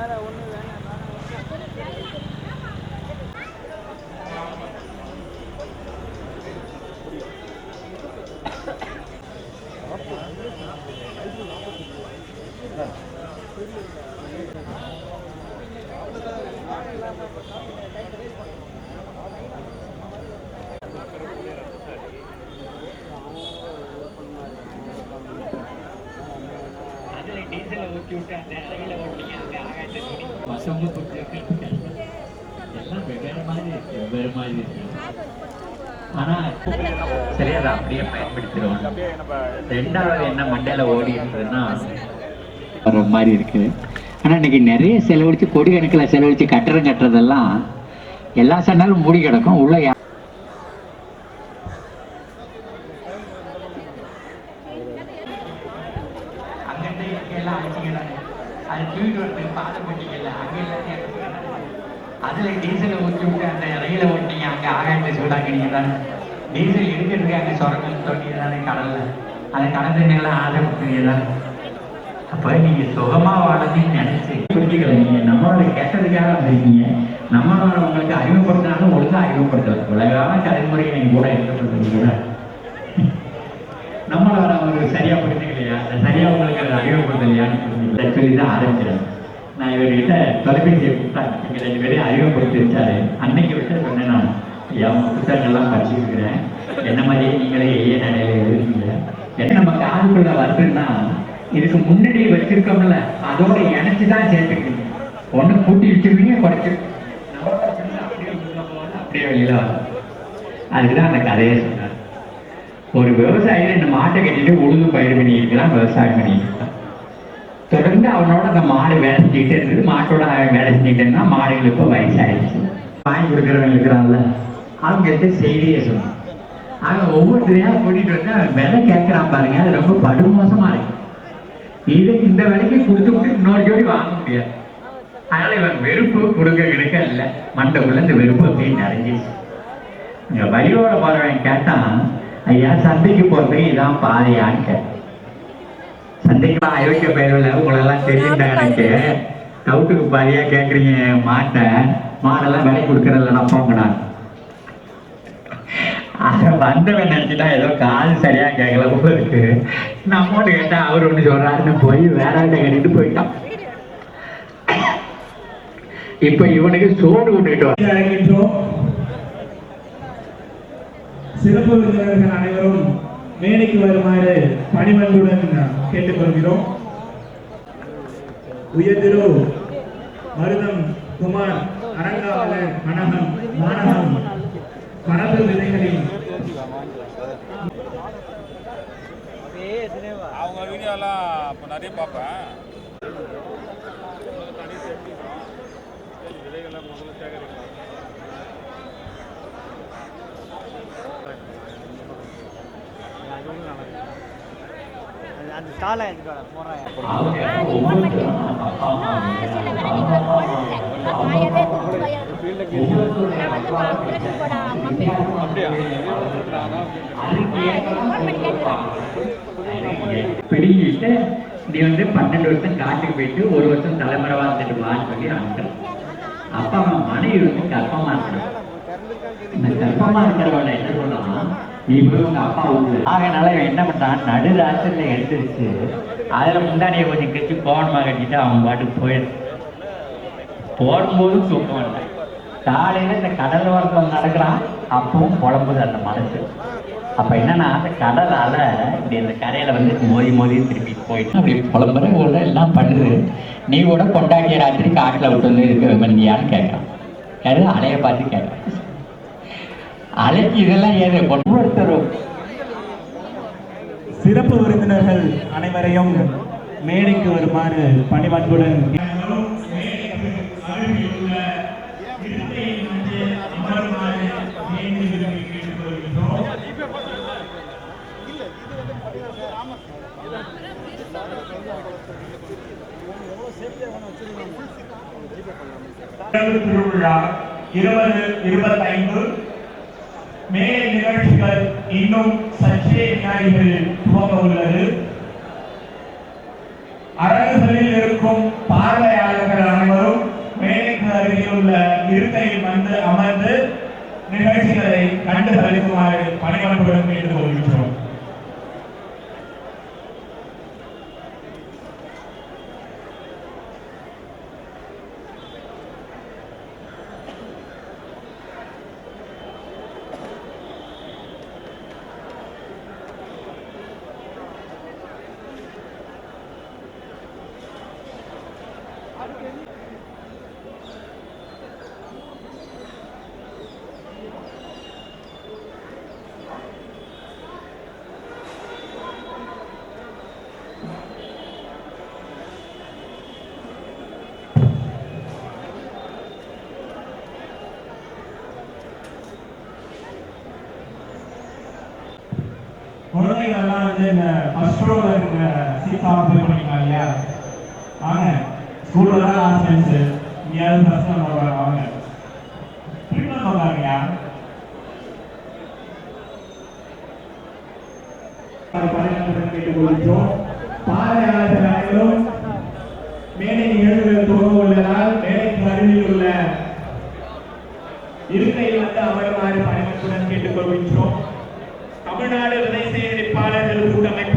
அதில் எல்லாம் வெவ்வேறு மாதிரி இருக்கு வெவ்வேறு மாதிரி இருக்கு ஆனா அதை அப்படியே பயன்படுத்திடுவோம். ரெண்டாவது என்ன மண்டையில ஓடி இருந்ததுன்னா வர மாதிரி இருக்கு. ஆனா இன்னைக்கு நிறைய செலவழிச்சு கோடி கணக்கில் செலவழிச்சு கட்டடம் கட்டுறதெல்லாம் எல்லா சண்டாலும் மூடி கிடக்கும். உள்ள எல்லாம் அடிச்சுக்கிறாங்க அது தூக்கிட்டு வரதுக்கு பாதம் போட்டிங்கல்ல அங்க எல்லாத்தையும் அதுல டீசலை ஊற்றி விட்டு அந்த ரயில ஓட்டிங்க அங்க ஆகாயத்தை சூடாக்கினீங்க தானே டீசல் இருக்கிறதுக்கு அங்க சுரங்கம் தோண்டிங்க தானே கடல்ல அந்த கடல் தண்ணியெல்லாம் ஆசை கொடுத்தீங்க தானே அப்ப நீங்க சுகமா வாழணும்னு நினைச்சு புரிஞ்சுக்கல நீங்க நம்மளோட கெட்டதுக்காக வந்திருக்கீங்க நம்மளோட உங்களுக்கு அறிமுகப்படுத்தினாலும் ஒழுங்கா அறிமுகப்படுத்தல உலகான தலைமுறையை நீங்க கூட இருக்கப்படுறது கூட நம்மளோட ஒரு சரியா புரிஞ்சுக்கலையா சரியா உங்களுக்கு அதை அறிமுகப்படுத்தலையான்னு புரிஞ்சுக்கல சொல்லி தான் ஆரம்பிக்கிறேன். நான் இவர்கிட்ட தொலைபேசியை கூப்பிட்டாங்க இங்க ரெண்டு பேரையும் அறிமுகப்படுத்தி வச்சாரு. அன்னைக்கு விட்டு சொன்னேன் நான். ஐயா உங்க புத்தகங்கள்லாம் படிச்சுருக்கிறேன் என்ன மாதிரியே நீங்களே ஏ நிலையில எழுதுறீங்க என்ன நம்ம காதுக்குள்ள வருதுன்னா இதுக்கு முன்னாடி வச்சிருக்கோம்ல. அதோட இணைச்சு தான் சேர்த்துக்கணும். ஒண்ணு கூட்டி வச்சிருவீங்க குறைச்சு. அப்படியே அப்படியே வெளியில வரும் அதுக்குதான் அந்த கதையை சொன்னார். ஒரு விவசாயி ரெண்டு மாட்டை கட்டிட்டு உழுது பயிர் பண்ணியிருக்கலாம் விவசாயம் பண்ணிக்கலாம் தொடர்ந்து அவனோட அந்த மாடு வேலை செஞ்சுக்கிட்டே இருந்தது மாட்டோட வேலை செஞ்சுக்கிட்டே மாடுகளுக்கு இப்போ வயசாயிடுச்சு. வாங்கி கொடுக்குறவன் இருக்கிறான்ல அவங்க கிட்ட செய்தியை சொன்னான் அவன் ஒவ்வொருத்தரையா கூட்டிட்டு வந்து அவன் விலை கேட்கறான் பாருங்க. அது ரொம்ப படுமோசமா இருக்கு. இது இந்த விலைக்கு கொடுத்து விட்டு இன்னொரு ஜோடி வாங்க முடியாது. அதனால இவன் வெறுப்பு கொடுக்க கிடைக்க இல்லை. மண்டபுள்ள இந்த வெறுப்பு அப்படின்னு நிறைஞ்சிச்சு வழியோட போறவன் கேட்டான் ஐயா சந்தைக்கு போறதுக்கு இதான் பாதையான்னு கேட்டான். சந்தைக்கு அயோக்கிய பயிரில் உங்களெல்லாம் தெரியுண்டா எனக்கு டவுட்டுக்கு பாதியா கேட்குறீங்க மாட்டை மாடெல்லாம் விலை கொடுக்கறதில்ல நான் போங்கடான் அதை வந்தவன் நினைச்சுட்டா ஏதோ காது சரியா கேட்கல போல இருக்கு. நம்மோடு கேட்டா அவர் ஒண்ணு சொல்றாருன்னு போய் வேற ஆள்கிட்ட கேட்டுட்டு போயிட்டான். இப்ப இவனுக்கு சோறு அழைக்கின்றோம் சிறப்பு விருந்தினர்கள் அனைவரும் மேடைக்கு வருமாறு பணிவன்புடன் கேட்டுக்கொள்கிறோம். உயர்திரு மருதம் குமார் அரங்காவலர் மனகம் மாநகம் மரபு விதைகளின் அவங்க வீடியோலாம் இப்போ நிறைய பார்ப்பேன். அந்த ஸ்டாலை எடுத்துட்டு வர போறேன். பிடிங்கிட்டு நீ வந்து பன்னெண்டு வருஷம் காட்டுக்கு போயிட்டு ஒரு வருஷம் தலைமுறைவா இருந்துட்டு வான்னு சொல்லி அனுப்புறேன் அப்பா அம்மா மனைவி வந்து கர்ப்பமா இருக்கணும். இந்த கர்ப்பமா இருக்கிறவள என்ன சொல்லலாம்? நீ உங்க அப்பா ஊர்ல ஆகனால இவன் என்ன பண்றான்? நடு ராத்திரில எடுத்துருச்சு அதுல முந்தானியை கொஞ்சம் கழிச்சு கோணமா கட்டிட்டு அவன் பாட்டுக்கு போயிடு. போடும்போது தூக்கம் இல்லை காலையில இந்த கடல் ஓரத்தில் நடக்கிறான் அப்பவும் குழம்புது அந்த மனசு. அப்ப என்னன்னா அந்த கடலால இப்படி இந்த கரையில வந்து மோதி மோதி திருப்பி போயிட்டு அப்படி புலம்புற கூட எல்லாம் பண்ணுது. நீ கூட கொண்டாடிய ராத்திரி காட்டுல விட்டு வந்து இருக்க வந்தியான்னு கேட்கறான். யாரு அலைய பார்த்து கேட்கறான். அலைக்கு இதெல்லாம் ஏது ஒவ்வொருத்தரும் சிறப்பு விருந்தினர்கள் அனைவரையும் மேடைக்கு வருமாறு பணிவன்புடன் திருவிழா இருபது இருபத்தைந்து மேல் நிகழ்ச்சிகள் இன்னும் சற்றே வினாடிகள் துவங்க உள்ளது. அரங்குகளில் இருக்கும் பார்வையாளர்கள் அனைவரும் மேலுக்கு அருகில் உள்ள இருக்கையில் வந்து அமர்ந்து நிகழ்ச்சிகளை கண்டு கழிக்குமாறு என்று கேட்டுக்கொள்கின்றோம் குழந்தைகள்லாம் வந்து இந்த ஃபர்ஸ்ட் ரோல இருக்கிற சீட்ஸ் ஆக்குபை பண்ணிக்கலாம் இல்லையா? வாங்க. ஸ்கூல்ல தான் லாஸ்ட் பெஞ்ச் இங்கேயாவது ஃபர்ஸ்ட் நம்பர் வாங்க. ட்ரீட்மெண்ட் உட்காருங்கயா பணியாளர்கள் கேட்டுக்கொள்கிறோம் பார்வையாளர்கள் அனைவரும் மேடையின் எழுதுகள் துவங்க உள்ளதால் மேடைக்கு அருகில் உள்ள இருக்கையில் வந்து அமருமாறு கேட்டுக்கொள்கின்றோம். தமிழ்நாடு விதை சேகரிப்பாளர்கள் கூட்டமைப்பு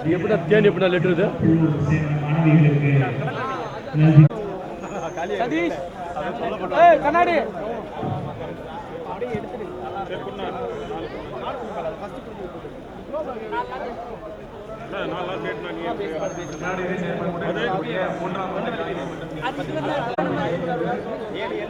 இது எப்படிடா தேன் எப்படிடா லெட்டர் இது? உள்ளூர் சேர்ந்த மாணவிகளுக்கு நன்றி சதீஷ் ஏய்